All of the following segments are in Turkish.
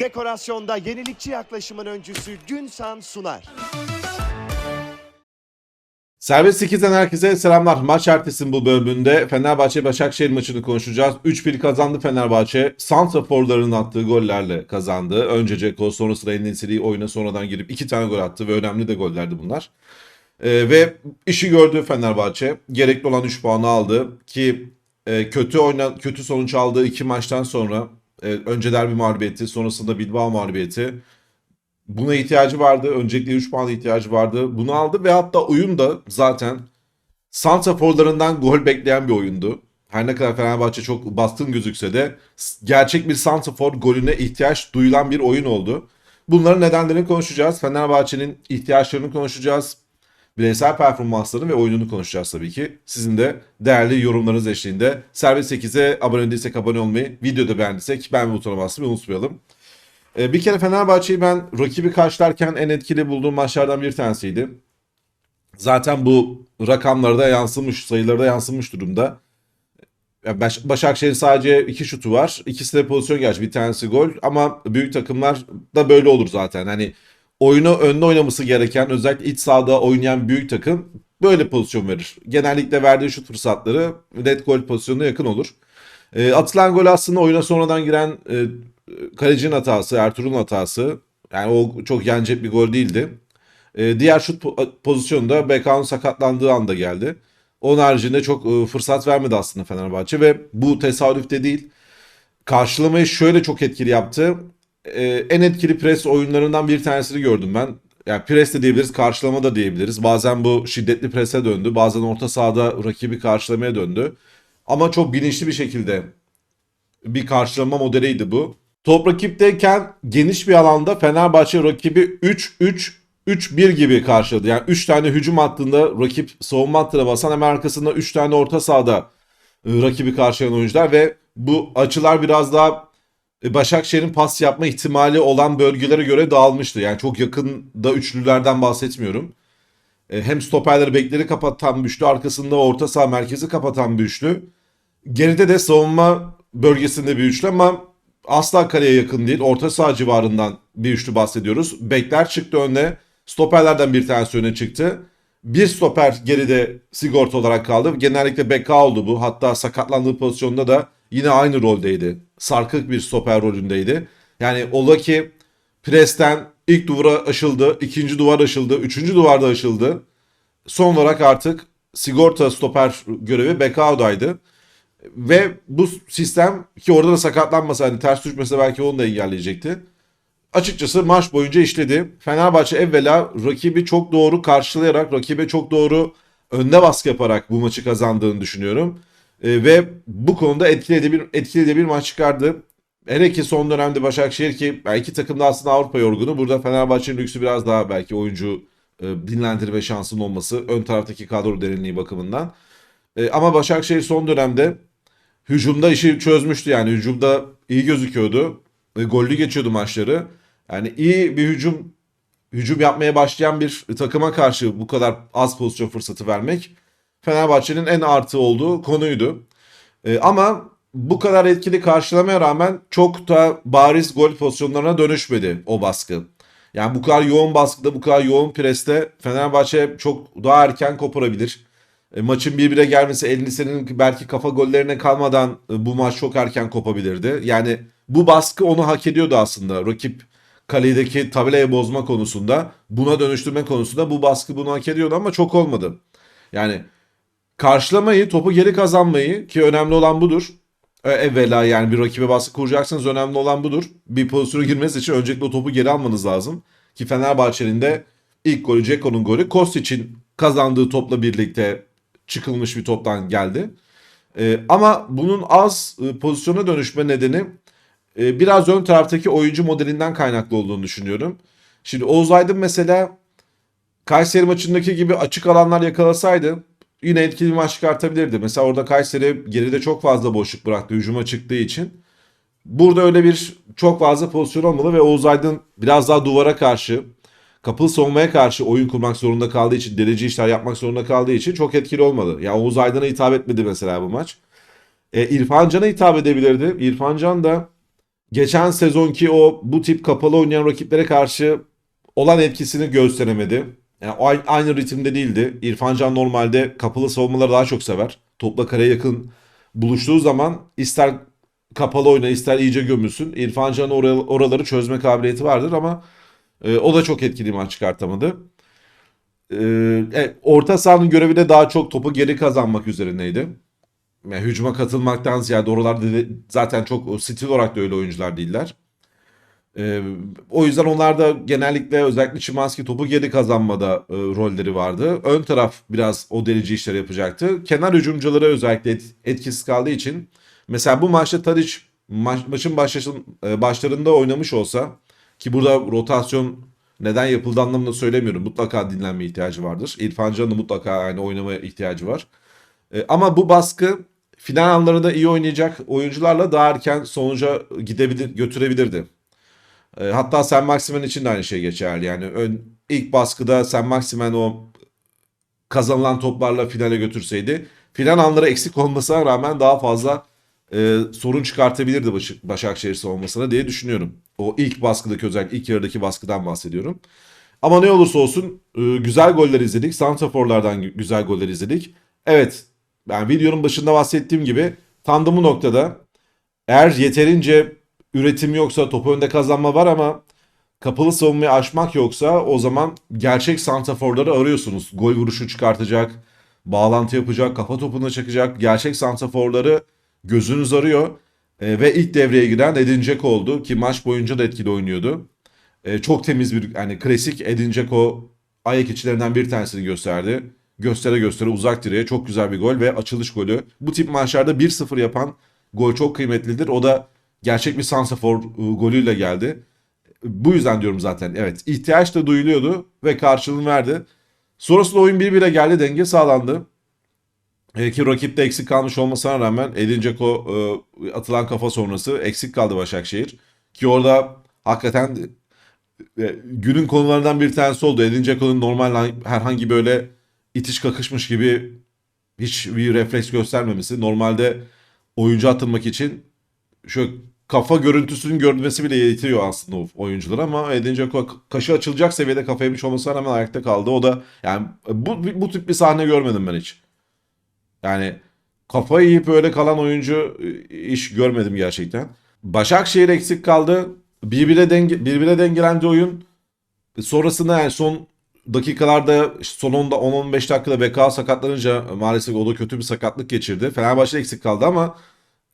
Dekorasyonda yenilikçi yaklaşımın öncüsü Günsan sunar. Serbest 8'den herkese selamlar. Maç ertesinin bu bölümünde Fenerbahçe Başakşehir maçını konuşacağız. 3-1 kazandı Fenerbahçe. Santraforların attığı gollerle kazandı. Önce Ceko sonrasında Enesiri oyuna sonradan girip 2 tane gol attı ve önemli de gollerdi bunlar. Ee, ve işi gördü Fenerbahçe. Gerekli olan 3 puanı aldı ki e, kötü oyna kötü sonuç aldığı iki maçtan sonra e, önce derbi mağlubiyeti, sonrasında Bilbao mağlubiyeti. Buna ihtiyacı vardı. Öncelikle 3 puana ihtiyacı vardı. Bunu aldı ve hatta oyun da zaten santraforlarından gol bekleyen bir oyundu. Her ne kadar Fenerbahçe çok baskın gözükse de gerçek bir santrafor golüne ihtiyaç duyulan bir oyun oldu. Bunların nedenlerini konuşacağız. Fenerbahçe'nin ihtiyaçlarını konuşacağız. Bireysel performanslarını ve oyununu konuşacağız tabii ki. Sizin de değerli yorumlarınız eşliğinde. Serbest 8'e abone değilsek abone olmayı, videoda beğendiysek beğenme butonuna basmayı unutmayalım. Ee, Bir kere Fenerbahçe'yi ben rakibi karşılarken en etkili bulduğum maçlardan bir tanesiydi. Zaten bu rakamlarda yansımış, sayılarda yansımış durumda. Baş- Başakşehir'in sadece iki şutu var. İkisi de pozisyon gerçi bir tanesi gol ama büyük takımlar da böyle olur zaten. Hani oyunu önde oynaması gereken özellikle iç sahada oynayan büyük takım böyle pozisyon verir. Genellikle verdiği şut fırsatları net gol pozisyonuna yakın olur. E, atılan gol aslında oyuna sonradan giren e, kalecinin hatası, Ertuğrul'un hatası. Yani o çok yenecek bir gol değildi. E, diğer şut po- pozisyonu da Bekan'ın sakatlandığı anda geldi. Onun haricinde çok e, fırsat vermedi aslında Fenerbahçe ve bu tesadüf de değil. Karşılamayı şöyle çok etkili yaptı. E, en etkili pres oyunlarından bir tanesini gördüm ben. Yani pres de diyebiliriz, karşılama da diyebiliriz. Bazen bu şiddetli prese döndü, bazen orta sahada rakibi karşılamaya döndü. Ama çok bilinçli bir şekilde bir karşılama modeliydi bu. Top rakipteyken geniş bir alanda Fenerbahçe rakibi 3-3-3-1 gibi karşıladı. Yani 3 tane hücum hattında rakip savunma hattına basan hemen arkasında 3 tane orta sahada rakibi karşılayan oyuncular ve bu açılar biraz daha Başakşehir'in pas yapma ihtimali olan bölgelere göre dağılmıştı. Yani çok yakında üçlülerden bahsetmiyorum. E, Hem stoperleri bekleri kapatan bir üçlü, arkasında orta saha merkezi kapatan bir üçlü. Geride de savunma bölgesinde bir üçlü ama asla kaleye yakın değil. Orta saha civarından bir üçlü bahsediyoruz. Bekler çıktı önüne. Stoperlerden bir tanesi öne çıktı. Bir stoper geride sigorta olarak kaldı. Genellikle beka oldu bu. Hatta sakatlandığı pozisyonda da yine aynı roldeydi. Sarkık bir stoper rolündeydi. Yani ola ki presten ilk duvara aşıldı, ikinci duvar aşıldı, üçüncü duvarda aşıldı. Son olarak artık sigorta stoper görevi Bekao'daydı. Ve bu sistem ki orada da sakatlanmasa hani ters düşmese belki onu da engelleyecekti. Açıkçası maç boyunca işledi. Fenerbahçe evvela rakibi çok doğru karşılayarak, rakibe çok doğru önde baskı yaparak bu maçı kazandığını düşünüyorum. Ee, ve bu konuda etkili bir, etkili de bir maç çıkardı. Hele ki son dönemde Başakşehir ki yani iki takım da aslında Avrupa yorgunu. Burada Fenerbahçe'nin lüksü biraz daha belki oyuncu e, dinlendirme şansının olması. Ön taraftaki kadro derinliği bakımından. E, ama Başakşehir son dönemde hücumda işi çözmüştü yani. Hücumda iyi gözüküyordu. E, gollü geçiyordu maçları. Yani iyi bir hücum hücum yapmaya başlayan bir takıma karşı bu kadar az pozisyon fırsatı vermek Fenerbahçe'nin en artı olduğu konuydu. E, ama bu kadar etkili karşılamaya rağmen çok da bariz gol pozisyonlarına dönüşmedi o baskı. Yani bu kadar yoğun baskıda, bu kadar yoğun preste Fenerbahçe çok daha erken koparabilir. E, maçın birbirine gelmesi Elinise'nin belki kafa gollerine kalmadan e, bu maç çok erken kopabilirdi. Yani bu baskı onu hak ediyordu aslında. Rakip kaledeki tabelayı bozma konusunda, buna dönüştürme konusunda bu baskı bunu hak ediyordu ama çok olmadı. Yani karşılamayı, topu geri kazanmayı ki önemli olan budur. E, Evvela yani bir rakibe baskı kuracaksınız önemli olan budur. Bir pozisyona girmesi için öncelikle o topu geri almanız lazım. Ki Fenerbahçe'nin de ilk golü Ceko'nun golü Kostic'in kazandığı topla birlikte çıkılmış bir toptan geldi. E, ama bunun az e, pozisyona dönüşme nedeni e, biraz ön taraftaki oyuncu modelinden kaynaklı olduğunu düşünüyorum. Şimdi Oğuz Aydın mesela Kayseri maçındaki gibi açık alanlar yakalasaydı yine etkili bir maç çıkartabilirdi. Mesela orada Kayseri geride çok fazla boşluk bıraktı hücuma çıktığı için. Burada öyle bir çok fazla pozisyon olmalı ve Oğuz Aydın biraz daha duvara karşı, kapılı savunmaya karşı oyun kurmak zorunda kaldığı için, derece işler yapmak zorunda kaldığı için çok etkili olmadı. Yani Oğuz Aydın'a hitap etmedi mesela bu maç. E, İrfan Can'a hitap edebilirdi. İrfan Can da geçen sezonki o bu tip kapalı oynayan rakiplere karşı olan etkisini gösteremedi. Yani aynı, ritimde değildi. İrfan Can normalde kapalı savunmaları daha çok sever. Topla kareye yakın buluştuğu zaman ister kapalı oyna ister iyice gömülsün. İrfan Can'ın or- oraları çözme kabiliyeti vardır ama e, o da çok etkili maç çıkartamadı. E, e, orta sahanın görevi de daha çok topu geri kazanmak üzerineydi. Yani hücuma katılmaktan ziyade oralarda zaten çok stil olarak da öyle oyuncular değiller. Ee, o yüzden onlar da genellikle özellikle Szymanski topu geri kazanmada e, rolleri vardı. Ön taraf biraz o delici işler yapacaktı. Kenar hücumcuları özellikle et- etkisiz kaldığı için mesela bu maçta Tadic maç, maçın başlaşın, e, başlarında oynamış olsa ki burada rotasyon neden yapıldı anlamında söylemiyorum. Mutlaka dinlenme ihtiyacı vardır. İrfan Can'ın mutlaka yani oynamaya ihtiyacı var. E, ama bu baskı final anlarında iyi oynayacak oyuncularla daha erken sonuca gidebilir, götürebilirdi. E, hatta Sen Maximen için de aynı şey geçerli. Yani ön, ilk baskıda Sen Maximen o kazanılan toplarla finale götürseydi final anları eksik olmasına rağmen daha fazla e, sorun çıkartabilirdi Baş- Başakşehir savunmasına diye düşünüyorum. O ilk baskıdaki özellikle ilk yarıdaki baskıdan bahsediyorum. Ama ne olursa olsun e, güzel goller izledik. Santraforlardan gü- güzel goller izledik. Evet ben videonun başında bahsettiğim gibi tam da bu noktada eğer yeterince üretim yoksa top önde kazanma var ama kapalı savunmayı aşmak yoksa o zaman gerçek santraforları arıyorsunuz. Gol vuruşu çıkartacak, bağlantı yapacak, kafa topuna çakacak. Gerçek santraforları gözünüz arıyor. E, ve ilk devreye giren Edin Dzeko oldu ki maç boyunca da etkili oynuyordu. E, çok temiz bir yani klasik Edin Dzeko ayak içlerinden bir tanesini gösterdi. Göstere göstere uzak direğe çok güzel bir gol ve açılış golü. Bu tip maçlarda 1-0 yapan gol çok kıymetlidir. O da gerçek bir sansafor e, golüyle geldi. Bu yüzden diyorum zaten evet ihtiyaç da duyuluyordu ve karşılığını verdi. Sonrasında oyun 1-1'e geldi denge sağlandı. E, ki rakipte eksik kalmış olmasına rağmen Edin Dzeko e, atılan kafa sonrası eksik kaldı Başakşehir. Ki orada hakikaten e, günün konularından bir tanesi oldu. Edin Dzeko'nun normal herhangi böyle itiş kakışmış gibi hiç bir refleks göstermemesi. Normalde oyuncu atılmak için şöyle kafa görüntüsünün görülmesi bile yetiyor aslında oyuncular ama Edin kaşı açılacak seviyede kafa yemiş olmasına rağmen ayakta kaldı. O da yani bu, bu tip bir sahne görmedim ben hiç. Yani kafayı yiyip öyle kalan oyuncu e, iş görmedim gerçekten. Başakşehir eksik kaldı. Birbirine, denge, birbirine dengelendi oyun. Sonrasında yani son dakikalarda son 10-15 dakikada BK sakatlanınca maalesef o da kötü bir sakatlık geçirdi. Fenerbahçe eksik kaldı ama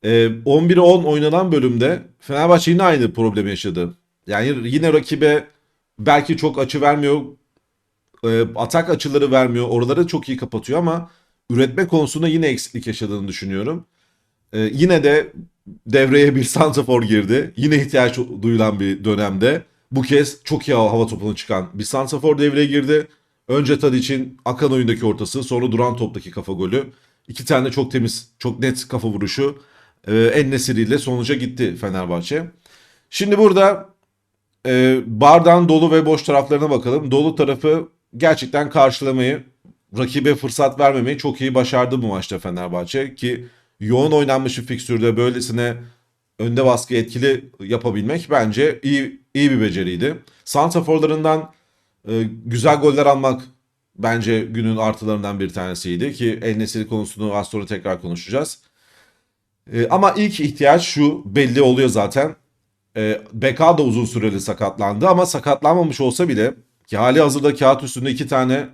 e, 11'e 10 oynanan bölümde Fenerbahçe yine aynı problemi yaşadı. Yani yine rakibe belki çok açı vermiyor. e, atak açıları vermiyor. Oraları çok iyi kapatıyor ama üretme konusunda yine eksiklik yaşadığını düşünüyorum. E, yine de devreye bir santrafor girdi. Yine ihtiyaç duyulan bir dönemde. Bu kez çok iyi hava topunu çıkan bir santrafor devreye girdi. Önce Tadic'in akan oyundaki ortası, sonra duran toptaki kafa golü. İki tane çok temiz, çok net kafa vuruşu. Ee, En-Nesyri ile sonuca gitti Fenerbahçe. Şimdi burada e, bardağın dolu ve boş taraflarına bakalım. Dolu tarafı gerçekten karşılamayı, rakibe fırsat vermemeyi çok iyi başardı bu maçta Fenerbahçe. Ki yoğun oynanmış bir fikstürde böylesine önde baskı etkili yapabilmek bence iyi iyi bir beceriydi. Santraforlarından e, güzel goller almak bence günün artılarından bir tanesiydi ki El konusunu az sonra tekrar konuşacağız. E, ama ilk ihtiyaç şu belli oluyor zaten. E, Beka da uzun süreli sakatlandı ama sakatlanmamış olsa bile ki hali hazırda kağıt üstünde iki tane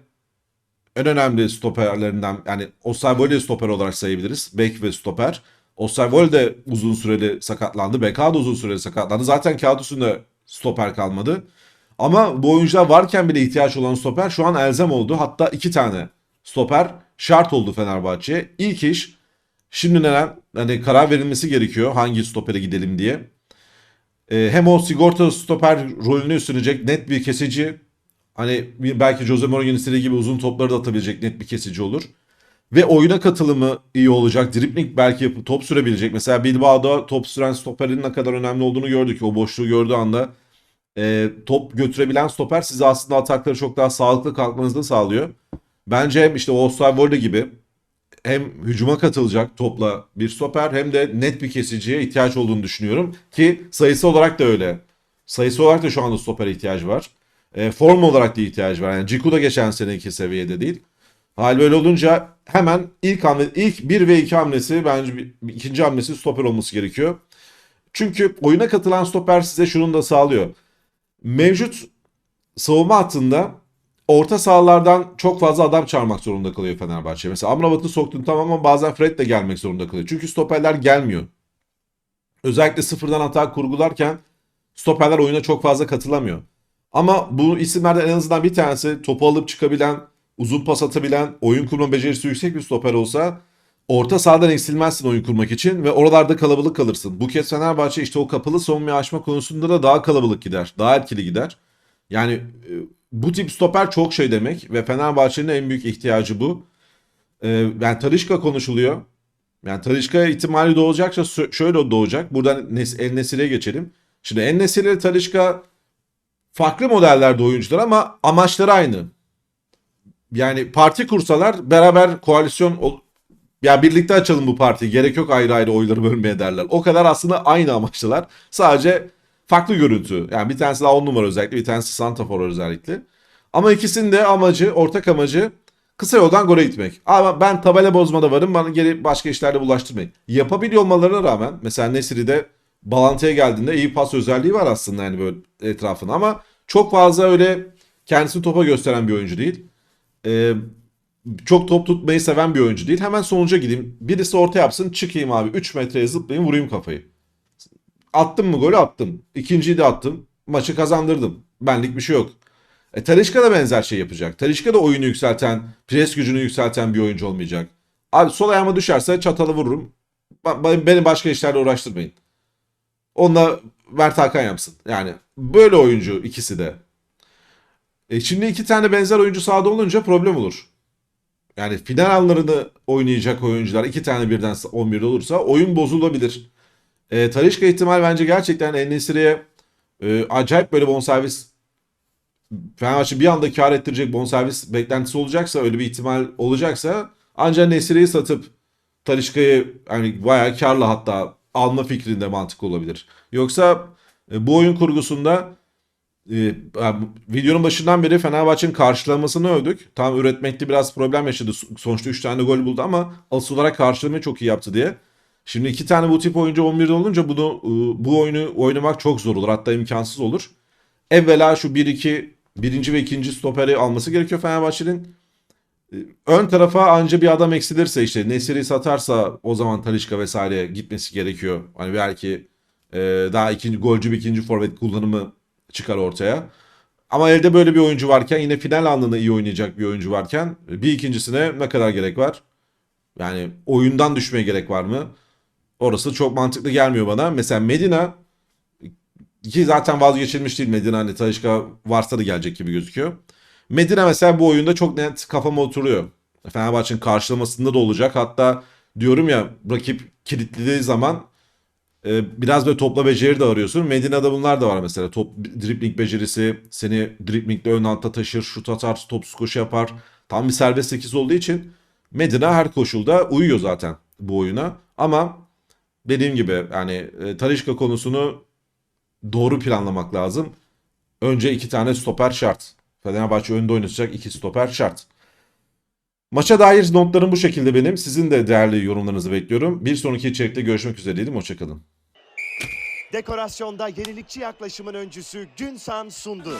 en önemli stoperlerinden yani Osterwolde stoper olarak sayabiliriz. Bek ve stoper. Osterwolde de uzun süreli sakatlandı. Beka da uzun süreli sakatlandı. Zaten kağıt üstünde stoper kalmadı. Ama bu oyuncular varken bile ihtiyaç olan stoper şu an elzem oldu. Hatta iki tane stoper şart oldu Fenerbahçe'ye. İlk iş şimdi neden hani karar verilmesi gerekiyor hangi stopere gidelim diye. Ee, hem o sigorta stoper rolünü üstlenecek net bir kesici hani belki Jose Mourinho'nun istediği gibi uzun topları da atabilecek net bir kesici olur. Ve oyuna katılımı iyi olacak. Dribling belki yapıp top sürebilecek. Mesela Bilbao'da top süren stoperin ne kadar önemli olduğunu gördük. O boşluğu gördüğü anda e, top götürebilen stoper size aslında atakları çok daha sağlıklı kalkmanızı da sağlıyor. Bence işte Osterwolde gibi hem hücuma katılacak topla bir stoper hem de net bir kesiciye ihtiyaç olduğunu düşünüyorum. Ki sayısı olarak da öyle. Sayısı olarak da şu anda stoper ihtiyacı var. E, form olarak da ihtiyacı var. Yani Ciku da geçen seneki seviyede değil. Hal böyle olunca hemen ilk hamle, ilk 1 ve 2 hamlesi bence ikinci hamlesi stoper olması gerekiyor. Çünkü oyuna katılan stoper size şunu da sağlıyor. Mevcut savunma hattında orta sahalardan çok fazla adam çağırmak zorunda kalıyor Fenerbahçe. Mesela Amrabat'ı soktun tamam ama bazen Fred de gelmek zorunda kalıyor. Çünkü stoperler gelmiyor. Özellikle sıfırdan hata kurgularken stoperler oyuna çok fazla katılamıyor. Ama bu isimlerden en azından bir tanesi topu alıp çıkabilen, uzun pas atabilen, oyun kurma becerisi yüksek bir stoper olsa orta sahadan eksilmezsin oyun kurmak için ve oralarda kalabalık kalırsın. Bu kez Fenerbahçe işte o kapalı savunmayı aşma konusunda da daha kalabalık gider, daha etkili gider. Yani e, bu tip stoper çok şey demek ve Fenerbahçe'nin en büyük ihtiyacı bu. E, yani Talişka konuşuluyor. Yani Talişka ihtimali doğacaksa şöyle doğacak. Buradan El Nesir'e geçelim. Şimdi El Nesir ile Talişka farklı modellerde oyuncular ama amaçları aynı. Yani parti kursalar beraber koalisyon ya birlikte açalım bu partiyi. Gerek yok ayrı ayrı oyları bölmeye derler. O kadar aslında aynı amaçlılar. Sadece farklı görüntü. Yani bir tanesi daha on numara özellikle, bir tanesi Santafor özellikle. Ama ikisinin de amacı, ortak amacı kısa yoldan gole gitmek. Ama ben tabela bozmada varım, bana geri başka işlerle bulaştırmayın. Yapabiliyor olmalarına rağmen mesela Nesiri'de Balantı'ya geldiğinde iyi pas özelliği var aslında yani böyle etrafına ama çok fazla öyle kendisini topa gösteren bir oyuncu değil. Ee, çok top tutmayı seven bir oyuncu değil. Hemen sonuca gideyim. Birisi orta yapsın çıkayım abi 3 metreye zıplayayım vurayım kafayı. Attım mı golü attım. İkinciyi de attım. Maçı kazandırdım. Benlik bir şey yok. E, Talişka da benzer şey yapacak. Talişka da oyunu yükselten, pres gücünü yükselten bir oyuncu olmayacak. Abi sol ayağıma düşerse çatalı vururum. Ba- Beni başka işlerle uğraştırmayın. Onunla Mert Hakan yapsın. Yani böyle oyuncu ikisi de. E şimdi iki tane benzer oyuncu sahada olunca problem olur. Yani final anlarını oynayacak oyuncular iki tane birden 11'de olursa oyun bozulabilir. E, Talişka ihtimal bence gerçekten En-Nesyri'ye e, acayip böyle bonservis Fenerbahçe bir anda kar ettirecek bonservis beklentisi olacaksa öyle bir ihtimal olacaksa ancak Nesiri'yi satıp Talişka'yı hani bayağı karla hatta alma fikrinde mantıklı olabilir. Yoksa e, bu oyun kurgusunda e, yani videonun başından beri Fenerbahçe'nin karşılamasını övdük. Tam üretmekte biraz problem yaşadı. Sonuçta 3 tane gol buldu ama asıl olarak karşılamayı çok iyi yaptı diye. Şimdi iki tane bu tip oyuncu 11'de olunca bunu e, bu oyunu oynamak çok zor olur. Hatta imkansız olur. Evvela şu 1-2 birinci ve ikinci stoperi alması gerekiyor Fenerbahçe'nin. Ön tarafa anca bir adam eksilirse işte Nesiri satarsa o zaman Talişka vesaire gitmesi gerekiyor. Hani belki e, daha ikinci golcü bir ikinci forvet kullanımı çıkar ortaya. Ama elde böyle bir oyuncu varken yine final anında iyi oynayacak bir oyuncu varken bir ikincisine ne kadar gerek var? Yani oyundan düşmeye gerek var mı? Orası çok mantıklı gelmiyor bana. Mesela Medina ki zaten vazgeçilmiş değil Medina hani Talişka varsa da gelecek gibi gözüküyor. Medina mesela bu oyunda çok net kafama oturuyor. Fenerbahçe'nin karşılamasında da olacak. Hatta diyorum ya rakip kilitlediği zaman e, biraz böyle topla beceri de arıyorsun. Medina'da bunlar da var mesela. Top dribling becerisi seni driblingle ön alta taşır, şut atar, top skoşu yapar. Tam bir serbest 8 olduğu için Medina her koşulda uyuyor zaten bu oyuna. Ama dediğim gibi yani e, Talişka konusunu doğru planlamak lazım. Önce iki tane stoper şart. Fenerbahçe önde oynatacak iki stoper şart. Maça dair notlarım bu şekilde benim. Sizin de değerli yorumlarınızı bekliyorum. Bir sonraki içerikte görüşmek üzere diyelim. Hoşçakalın. Dekorasyonda yenilikçi yaklaşımın öncüsü Günsan sundu.